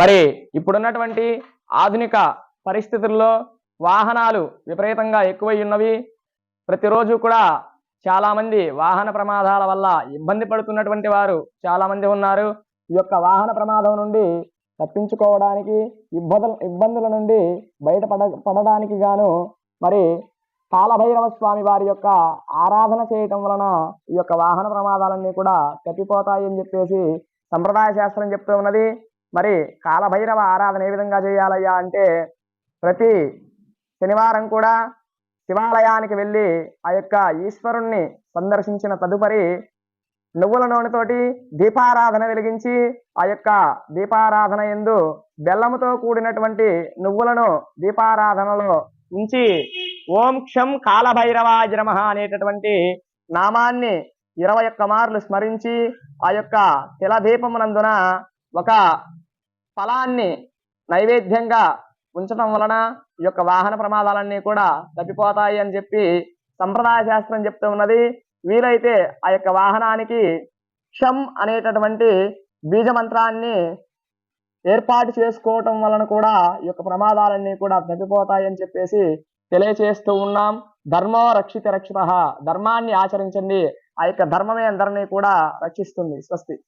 మరి ఇప్పుడున్నటువంటి ఆధునిక పరిస్థితుల్లో వాహనాలు విపరీతంగా ఎక్కువై ఉన్నవి. ప్రతిరోజు కూడా చాలామంది వాహన ప్రమాదాల వల్ల ఇబ్బంది పడుతున్నటువంటి వారు చాలామంది ఉన్నారు. ఈ యొక్క వాహన ప్రమాదం నుండి తప్పించుకోవడానికి ఇబ్బందుల ఇబ్బందుల నుండి బయటపడ పడడానికి గాను మరి కాలభైరవ స్వామి వారి యొక్క ఆరాధన చేయటం వలన ఈ యొక్క వాహన ప్రమాదాలన్నీ కూడా తప్పిపోతాయి అని చెప్పేసి సంప్రదాయ శాస్త్రం చెప్తూ ఉన్నది. మరి కాలభైరవ ఆరాధన ఏ విధంగా చేయాలయ్యా అంటే ప్రతి శనివారం కూడా శివాలయానికి వెళ్ళి ఆ యొక్క ఈశ్వరుణ్ణి సందర్శించిన తదుపరి నువ్వుల నూనెతోటి దీపారాధన వెలిగించి ఆ యొక్క దీపారాధన ఎందు బెల్లముతో కూడినటువంటి నువ్వులను దీపారాధనలో ఉంచి ఓం క్షం కాలభైరవాయ అనేటటువంటి నామాన్ని ఇరవై ఒక్క మార్లు స్మరించి ఆ యొక్క తిలదీపమునందున ఒక ఫలాన్ని నైవేద్యంగా ఉంచడం వలన ఈ యొక్క వాహన ప్రమాదాలన్నీ కూడా తప్పిపోతాయి అని చెప్పి సంప్రదాయ శాస్త్రం చెప్తూ ఉన్నది. వీలైతే ఆ యొక్క వాహనానికి క్షం అనేటటువంటి బీజ మంత్రాన్ని ఏర్పాటు చేసుకోవటం వలన కూడా ఈ యొక్క ప్రమాదాలన్నీ కూడా తగ్గిపోతాయి అని చెప్పేసి తెలియచేస్తూ ఉన్నాం. ధర్మో రక్షిత రక్షిత. ధర్మాన్ని ఆచరించండి. ఆ యొక్క ధర్మమే అందరినీ కూడా రక్షిస్తుంది. స్వస్తి.